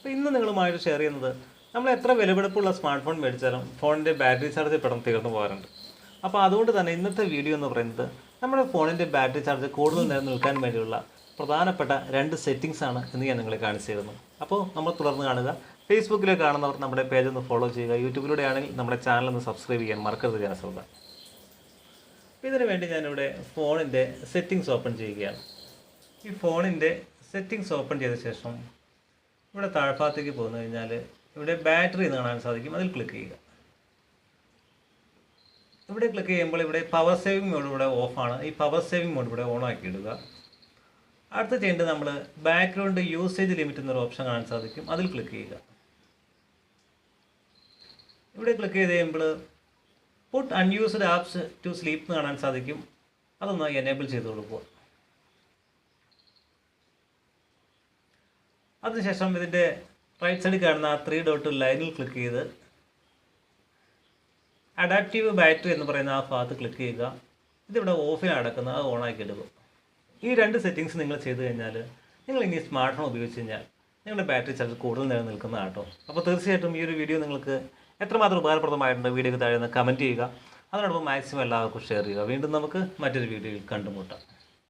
അപ്പോൾ ഇന്ന് നിങ്ങളുമായിട്ട് ഷെയർ ചെയ്യുന്നത് നമ്മൾ എത്ര വിലപിടിപ്പുള്ള സ്മാർട്ട് ഫോൺ മേടിച്ചാലും ഫോണിന്റെ ബാറ്ററി ചാർജ് പെട്ടെന്ന് തീർന്നു പോകാറുണ്ട്. അപ്പോൾ അതുകൊണ്ട് തന്നെ ഇന്നത്തെ വീഡിയോ എന്ന് പറയുന്നത് നമ്മുടെ ഫോണിന്റെ ബാറ്ററി ചാർജ് കൂടുതൽ നേരം നിൽക്കാൻ വേണ്ടിയുള്ള പ്രധാനപ്പെട്ട രണ്ട് സെറ്റിങ്സ് ആണ് എന്ന് ഞാൻ നിങ്ങളെ കാണിച്ചു തരുന്നു അപ്പോൾ നമ്മൾ തുടർന്ന് കാണുക. ഫേസ്ബുക്കിൽ കാണുന്നവർ നമ്മുടെ പേജ് ഒന്ന് ഫോളോ ചെയ്യുക. യൂട്യൂബിലൂടെ ആണെങ്കിൽ നമ്മുടെ ചാനൽ ഒന്ന് സബ്സ്ക്രൈബ് ചെയ്യാൻ മറക്കരുത് ജനശ്രദ്ധ. ഇതിനു വേണ്ടി ഞാനിവിടെ ഫോണിന്റെ സെറ്റിങ്സ് ഓപ്പൺ ചെയ്യുകയാണ്. ഈ ഫോണിന്റെ സെറ്റിങ്സ് ഓപ്പൺ ചെയ്ത ശേഷം ഇവിടെ താഴ്ഭാഗത്തേക്ക് പോന്നു കഴിഞ്ഞാൽ ഇവിടെ ബാറ്ററി എന്ന് കാണാൻ സാധിക്കും. അതിൽ ക്ലിക്ക് ചെയ്യുക. ഇവിടെ ക്ലിക്ക് ചെയ്യുമ്പോൾ ഇവിടെ പവർ സേവിംഗ് മോഡ് ഇവിടെ ഓഫാണ് ഈ പവർ സേവിംഗ് മോഡ് ഇവിടെ ഓൺ ആക്കി ഇടുക. അടുത്ത ചെയ്യേണ്ടത് നമ്മൾ ബാക്ക്ഗ്രൗണ്ട് യൂസേജ് ലിമിറ്റ് എന്നൊരു ഓപ്ഷൻ കാണാൻ സാധിക്കും. അതിൽ ക്ലിക്ക് ചെയ്യുക. ഇവിടെ ക്ലിക്ക് ചെയ്ത് കഴിയുമ്പോൾ put unused apps to sleep എന്ന് കാണാൻ സാധിക്കും. അതൊന്ന് എനേബിൾ ചെയ്ത് കൊടുക്കുക. അതിനുശേഷം ഇതിന്റെ റൈറ്റ് സൈഡിൽ കാണുന്ന ത്രീ ഡോട്ട് ലൈനിൽ ക്ലിക്ക് ചെയ്ത് അഡാപ്റ്റീവ് ബാറ്ററി എന്ന് പറയുന്ന ആ ഭാഗത്ത് ക്ലിക്ക് ചെയ്യുക. ഇതിവിടെ ഓഫിൽ അടക്കുന്നത് അത് ഓണാക്കി എടുക്കും ഈ രണ്ട് സെറ്റിങ്സ് നിങ്ങൾ ചെയ്ത് കഴിഞ്ഞാൽ നിങ്ങൾ ഇനി സ്മാർട്ട് ഫോൺ ഉപയോഗിച്ച് കഴിഞ്ഞാൽ നിങ്ങളുടെ ബാറ്ററി ചാർജ് കൂടുതൽ നേരം നിൽക്കുന്നതാണ് കേട്ടോ. അപ്പോൾ തീർച്ചയായിട്ടും ഈ ഒരു വീഡിയോ നിങ്ങൾക്ക് എത്രമാത്രം ഉപകാരപ്രദമായിട്ടുണ്ട് വീഡിയോക്ക് താഴെ കമന്റ് ചെയ്യുക. അതിനോടൊപ്പം മാക്സിമം എല്ലാവർക്കും ഷെയർ ചെയ്യുക. വീണ്ടും നമുക്ക് മറ്റൊരു വീഡിയോയിൽ കണ്ടുമുട്ടാം.